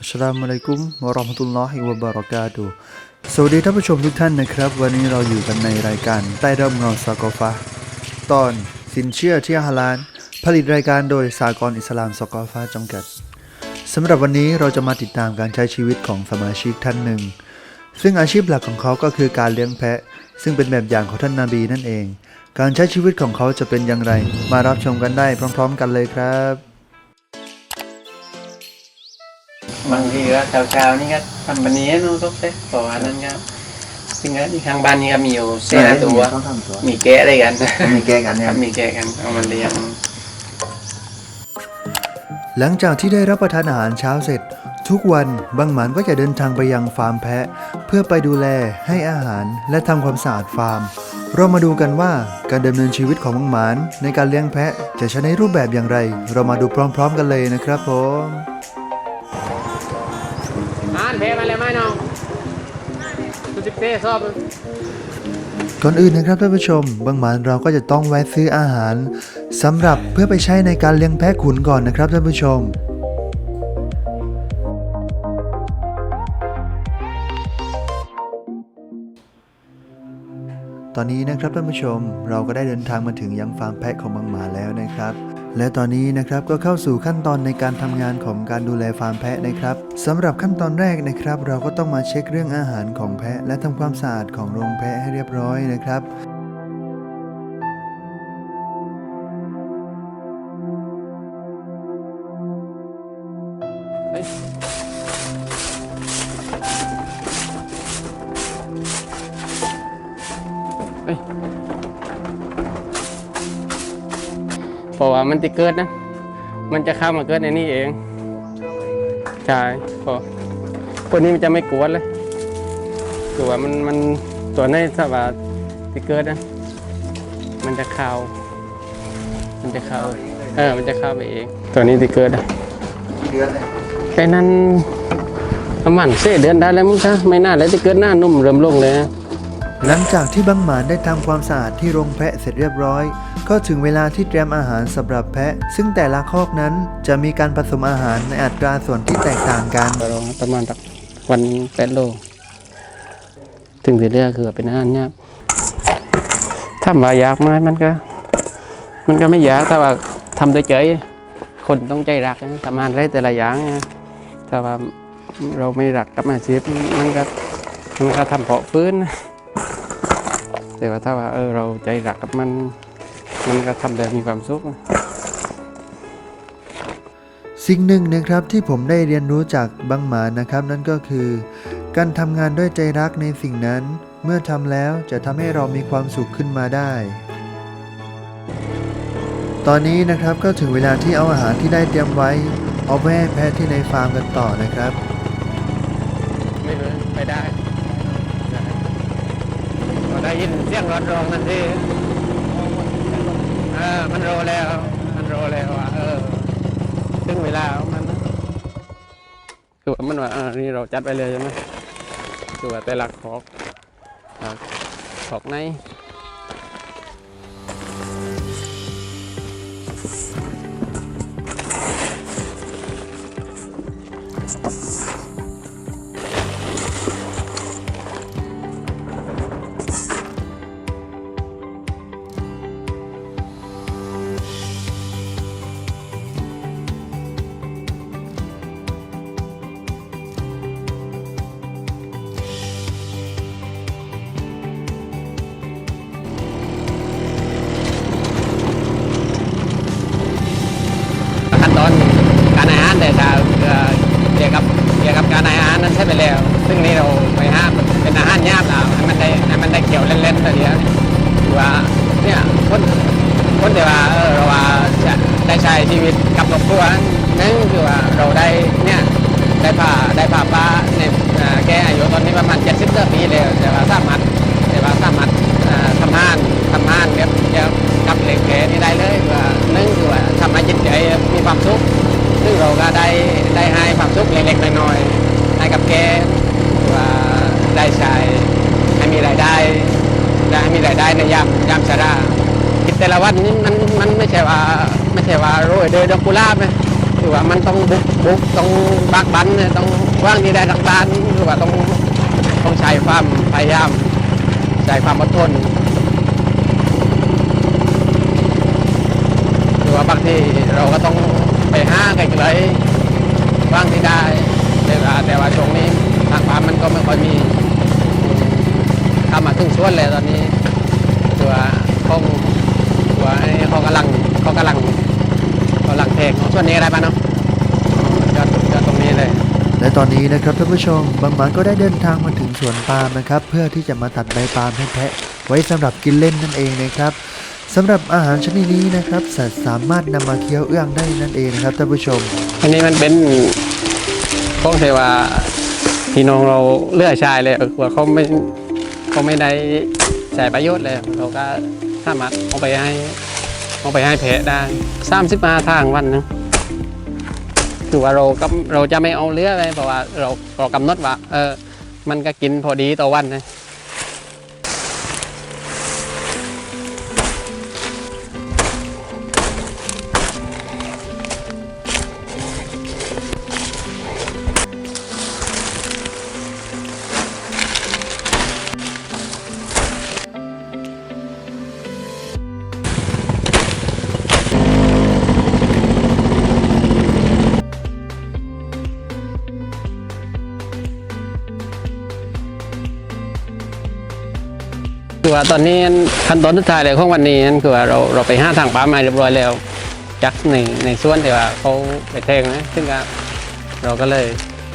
อัสลามุอะลัยกุมวะเราะห์มะตุลลอฮิวะบะเราะกาตุสวัสดีท่านผู้ชมทุกท่านนะครับ วันนี้เราอยู่กันในรายการใต้ร่มเงาซากอฟะตอนสินเชื่อที่ฮาลาลผลิตรายการโดยสากลอิสลามซากอฟะจำกัดสำหรับวันนี้เราจะมาติดตามการใช้ชีวิตของสมาชิกท่านหนึ่ง ซึ่งอาชีพหลักของเขาก็คือการเลี้ยงแพะ ซึ่งเป็นแบบอย่างของท่านนาบีนั่นเอง การใช้ชีวิตของเขาจะเป็นอย่างไร มารับชมกันได้พร้อม ๆ กันเลยครับ บางทีก็เช้าๆนี่ก็ทำบันนี้น้องซุปเต้บอกว่านั่นครับซึ่งก็ที่ข้างบ้านนี่ก็มีอยู่เส้นตัวต้องทำตัวมีแกะอะไรกัน มีแก้กันเนี่ยครับมีแกะกันเอามันเลี้ยง หลังจากที่ได้รับประทานอาหารเช้าเสร็จ ทุกวันบางหมันก็จะเดินทางไปยังฟาร์มแพะ เพื่อไปดูแลให้อาหารและทำความสะอาดฟาร์ม เรามาดูกันว่าการดำเนินชีวิตของบางหมันในการเลี้ยงแพะจะใช้ในรูปแบบอย่างไร เรามาดูพร้อม ๆ กันเลยนะครับผม 150 เป้ซอบก่อนอื่นนะครับท่านผู้ชม บางหมานเราก็จะต้องแวะซื้ออาหารสำหรับเพื่อไปใช้ในการเลี้ยงแพะขุนก่อนนะครับท่านผู้ชม ตอนนี้นะครับท่านผู้ชมเราก็ได้เดินทางมาถึงยังฟาร์มแพะของบางหมาแล้วนะครับ และตอนนี้นะครับก็เข้าสู่ขั้นตอนในการทำงานของการดูแลฟาร์มแพะนะครับสำหรับขั้นตอนแรกนะครับ เราก็ต้องมาเช็คเรื่องอาหารของแพะ และทำความสะอาดของโรงแพะให้เรียบร้อยนะครับเพ ราะว่ามันจะเกิดนะ มันจะเข้ามาเกิดในนี่เองใช่พอคนนี้มันจะไม่กวนเลยคือว่ามันมันตัวในสว่าที่เกิดนะมันจะเข้ามันจะเข้าเออ มันจะเข้าไปเอง ตัวนี้ที่เกิดอะกี่เดือนเลยไอ้นั้นประมาณเศษเดือนได้แล้วมั้งคะไม่น่าเลยที่เกิดหน้านุ่มเริ่มลงเลยนะหลังจากที่บังหมานได้ทำความสะอาดที่โรงแพะเสร็จเรียบร้อย ก็ถึงเวลาที่เตรียมอาหารสำหรับแพะ ซึ่งแต่ละคอกนั้นจะมีการผสมอาหารในอัตราส่วนที่แตกต่างกัน ประมาณประมาณสักวันแปดโล ถึงสิเรียกคือเป็นอาหารยากถ้าว่ายากไหมมันก็ มันก็ไม่ยากแต่ว่าทำโดยใจคนต้องใจรักนะทำงานได้แต่ละอย่างนะถ้าว่าเราไม่รักกับอาชีพมันก็มันก็ทำเพาะฟื้นแต่ว่าถ้าว่าเออเราใจรักกับมัน มันก็ทำได้มีความสุขนะสิ่งหนึ่งนะครับที่ผมได้เรียนรู้จากบังหมานนะครับ นั่นก็คือ การทำงานด้วยใจรักในสิ่งนั้น เมื่อทำแล้วจะทำให้เรามีความสุขขึ้นมาได้ ตอนนี้นะครับก็ถึงเวลาที่เอาอาหารที่ได้เตรียมไว้เอาไปให้แพะที่ในฟาร์มกันต่อนะครับ ไม่รู้ไปได้ก็ได้ยินเสียงร้อนรองนั่นสิ เออมันโรแล้วมันโรแล้วอะเออถึงเวลาของมันนะคือว่ามันว่าอ่านี่เราจัดไปเลยใช่ไหมคือว่าแต่ละขอกอ่าขอกในขั้น กับการอาหารนั้นใช่ไปแล้ว ซึ่งนี่เราไปห้ามเป็นอาหารยากแล้วให้มันได้ให้มันได้เกี่ยวเล่นๆแต่เดียวคือว่าเนี่ยคนคนที่ว่าเออเราว่าจะได้ใช้ชีวิตกับครอบครัวนั่นคือว่าเราได้เนี่ยได้พาได้พาป้าเนี่ยแกอายุตอนนี้ประมาณ70กว่าปีแล้วแต่ว่าสามารถแต่ว่าสามารถทำงานทำงานเกี่ยกับเหล็กแกนี่ได้เลยว่านึ่งคือว่าทำให้จิตใจมีความสุข ซึ่งเราก็ได้ได้ให้ความสุขเล็กๆน้อยๆให้กับแกว่าได้ใช้ให้มีรายได้ได้มีรายได้ในยามยามชราแต่ละวันนี้มันมันไม่ใช่ว่าไม่ใช่ว่าโรยเดยดอกกุหลาบนะคือว่ามันต้องบุกบุกต้องบักบันเนี่ยต้องว่างที่ได้ต่างๆคือว่าต้องต้องใช้ความพยายามใช้ความอดทนคือว่าบางทีเราก็ต้อง ไปห้าไกลๆว่างที่ได้แต่ว่าแต่ว่าช่วงนี้ทางปั๊มมันก็ไม่ค่อยมีทำมาถึงส่วนเลยตอนนี้ตัวคงตัวไอ้เขากำลังเขากำลังกำลังเทกส่วนนี้อะไรบ้างเนาะยอดยอดตรงนี้เลยและตอนนี้นะครับท่านผู้ชมบางหมันก็ได้เดินทางมาถึงสวนปาล์มนะครับ เพื่อที่จะมาตัดใบปาล์มให้แพะไว้สำหรับกินเล่นนั่นเองนะครับ สำหรับอาหารชนิดนี้นะครับ สัตว์สามารถนำมาเคี้ยวเอื้องได้นั่นเองนะครับท่านผู้ชม อันนี้มันเป็นพวกเทวาพี่น้องเราเลือกชายเลยกว่าเขาไม่เขาไม่ได้ใช้ประโยชน์เลยเราก็สามารถเอาไปให้เอาไปให้เพจได้สามสิบมาทางวันหนึงคือว่าเราก็เราจะไม่เอาเลือไปเพราะว่าเราเรากำหนดว่าเออมันก็กินพอดีต่อวันนะ คือว่าตอนนี้ขั้นตอนสุดท้ายเลยของวันนี้นั่นคือว่าเราเราไปห้าทางปั๊มมาเรียบร้อยแล้วจักในในส่วนที่ว่าเขาไปแทงนะซึ่งก็เราก็เลย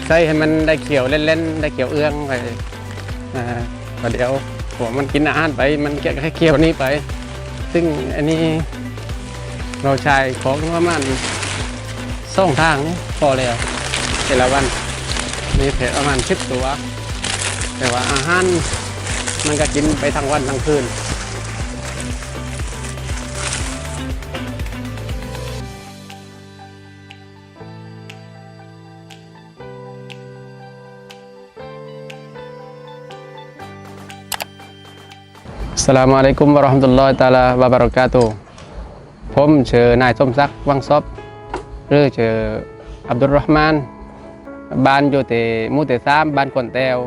ใส่ให้มันได้เขียวเล่นๆได้เขียวเอื้องไปอ่าประเดี๋ยวหัวมันกินอาหารไปมันแค่เขียวนี้ไป ซึ่งอันนี้เราใช้ของประมาณสองทางนี่พอแล้วแต่ละวันมีเพจประมาณสิบตัว แต่ว่าอาหาร มันก็กินไปทั้งวันทั้งคืนสลามอะลัยกุมวะเราะห์มตุลลอฮิตาลาวะบะเรกาตุผมเชื่อนายสมศักดิ์วังซอบหรือเชื่ออับดุลรหมานบ้านอยู่ที่มู่ที่สามบ้านกวนแตว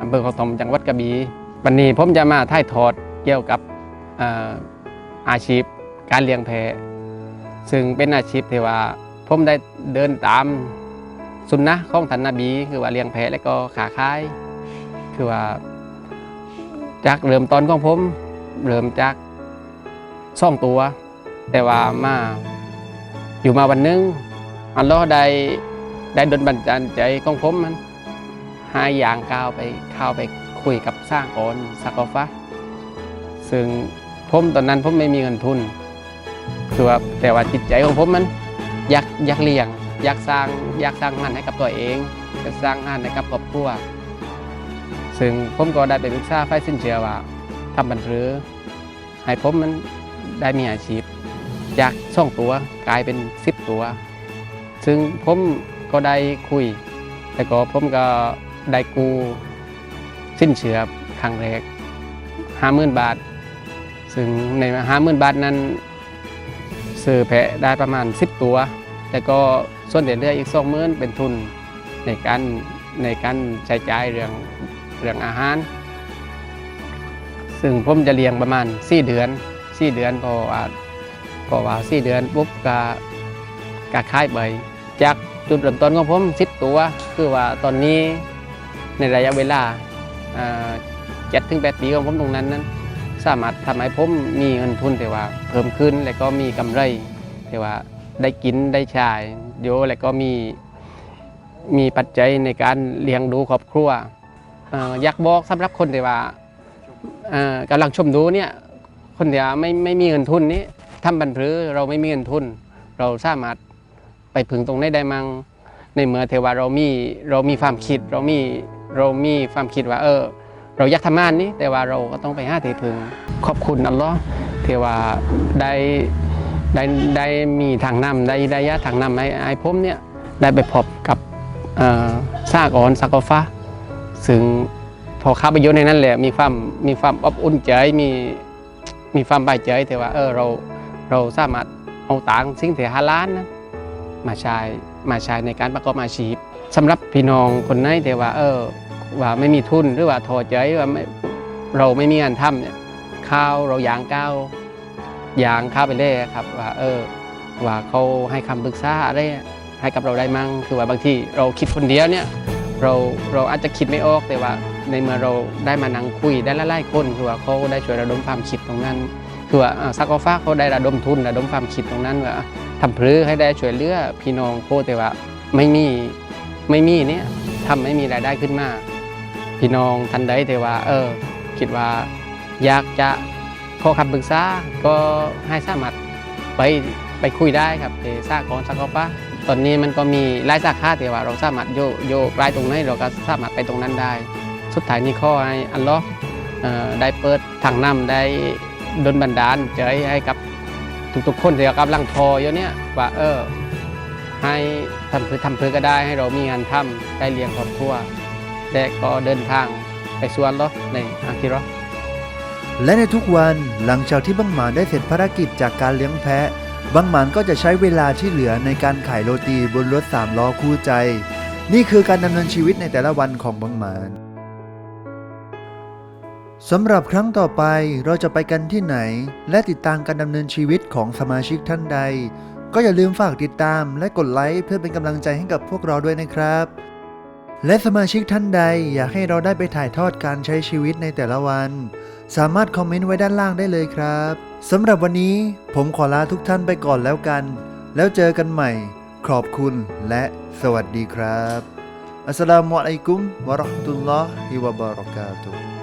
อำเภอเขาตมจังหวัดกระบี่ วันนี้ผมจะมาถ่ายทอดเกี่ยวกับออาชีพการเลี้ยงแพะซึ่งเป็นอาชีพที่ว่าผมได้เดินตามสุนนะของท่านนบี คือว่าเลี้ยงแพะและก็ขาขาย คือว่าจากเริ่มต้นของผมเริ่มจากซ่องตัว แต่ว่ามาอยู่มาวันนึงอัลลอฮ์ได้ได้ดลบันดาลใจของผมมันหาอย่างก้าวไปเข้าไป คุยกับสร้างโอนสักอฟะซึ่งผมตอนนั้นผมไม่มีเงินทุนคือว่าแต่ว่าจิตใจของผมมันอยากอยากเลี้ยง อยากสร้างอยากสร้างงานให้กับตัวเองอยากสร้างงานให้กับครอบครัวซึ่งผมก็ได้ไปปรึกษาฝ่ายสินเชื่อว่าทำบันทึกให้ผมมันได้มีอาชีพจากช่องตัวกลายเป็นสิบตัว ซึ่งผมก็ได้คุย แต่ก็ผมก็ได้กู สิ้นเชื่อครั้งแรกห้าหมื่นบาท ซึ่งในห้าหมื่นบาทนั้นซื้อแพะได้ประมาณสิบตัว แต่ก็ส่วนเดือเหลืออีกสองหมื่นเป็นทุนในการในการใช้จ่ายเรื่องเรื่องอาหาร ซึ่งผมจะเลี้ยงประมาณ 4 เดือน 4 เดือนพอว่าพอว่า 4 เดือนปุ๊บก็ก็ขายไปจากจุดเริ่มต้นของผม10 ตัว คือว่าตอนนี้ในระยะเวลา เจ็ดถึงแปดปีของผมตรงนั้นนั้น สามารถทำให้ผมมีเงินทุนแต่ว่าเพิ่มขึ้นและก็มีกำไรแต่ว่าได้กินได้ใช้โยและก็มีมีปัจจัยในการเลี้ยงดูครอบครัวออยากบอกสำหรับคนที่ว่าเอ่อกำลังชมดูเนี่ยคนที่ว่าไม่ไม่มีเงินทุนนี้ทำบันพรือเราไม่มีเงินทุน เราสามารถไปพึงตรงนี้ได้มั้งในเมื่อเทว่าเรามีเรามีความคิดเรามี เรามีความคิดว่าเออ เราอยากทำงานนี้แต่ว่าเราก็ต้องไปหาที่พึงขอบคุณอัลลอฮ์ที่ว่าได้ได้ได้มีทางนำได้ได้ยะทางนำให้ไอ้ผมเนี่ยได้ไปพบกับซากอนซากอฟ้าซึ่งพอเข้าไปอยู่ในนั้นแหละมีความมีความอบอุ่นใจมีมีความใบายใจแต่ว่าเออเราเราสามารถเอาต่างสิ่งที่ฮาลาลนะมาใช้มาใช้ในการประกอบอาชีพสำหรับพี่น้องคนไหนแต่ว่าเออ ว่าไม่มีทุนหรือว่าท้อใจว่าไม่เราไม่มีงานทำเนี่ยข้าวเรายางก้าวยางข้าวไปเรื่อยครับ ว่าเออว่าเขาให้คำปรึกษาอะไรให้กับเราได้มั่งคือว่าบางทีเราคิดคนเดียวเนี่ยเราเราอาจจะคิดไม่ออกแต่ว่าในเมื่อเราได้มานั่งคุยได้ละลายคนคือว่าเขาได้ช่วยระดมความคิดตรงนั้น คือว่าซักกอฟ้าเขาได้ระดมทุนระดมความคิดตรงนั้นว่าทำพรือให้ได้ช่วยเหลือพี่น้องโคแต่ว่าไม่มีไม่มีเนี่ยทำไม่มีรายได้ขึ้นมา พี่น้องทันใดแต่ว่า เออ คิดว่าอยากจะขอคำปรึกษาก็ให้สามารถไปไปคุยได้ครับที่สากลซักกอฟ้าตอนนี้มันก็มีหลายสาขาแต่ว่าเราสามารถโยโยกไลตรงไหนเราก็สามารถไปตรงนั้นได้ สุดท้ายนี้ข้อให้อัลลอฮ์เอ่อได้เปิดทางนำได้ดลบันดาลใจให้กับทุกๆคนที่กำลังทออยู่เนี่ยว่าเออให้ทำเพื่อทำเพื่อก็ได้ให้เรามีงานทำได้เลี้ยงครอบครัว และก็เดินทางไปสวนรถในอาคิรอและในทุกวันหลังจากที่บังหมานได้เสร็จภารกิจจากการเลี้ยงแพะ บังหมานก็จะใช้เวลาที่เหลือในการขายโรตีบนรถสามล้อคู่ใจ นี่คือการดำเนินชีวิตในแต่ละวันของบังหมานสำหรับครั้งต่อไปเราจะไปกันที่ไหน และติดตามการดำเนินชีวิตของสมาชิกท่านใด ก็อย่าลืมฝากติดตามและกดไลค์เพื่อเป็นกำลังใจให้กับพวกเราด้วยนะครับ และสมาชิกท่านใดอยากให้เราได้ไปถ่ายทอดการใช้ชีวิตในแต่ละวัน สามารถคอมเมนต์ไว้ด้านล่างได้เลยครับสำหรับวันนี้ผมขอลาทุกท่านไปก่อนแล้วกัน แล้วเจอกันใหม่ ขอบคุณและสวัสดีครับอัสสลามุอะลัยกุมวะราะห์มะตุลลอฮิวะบารอกาตุฮ์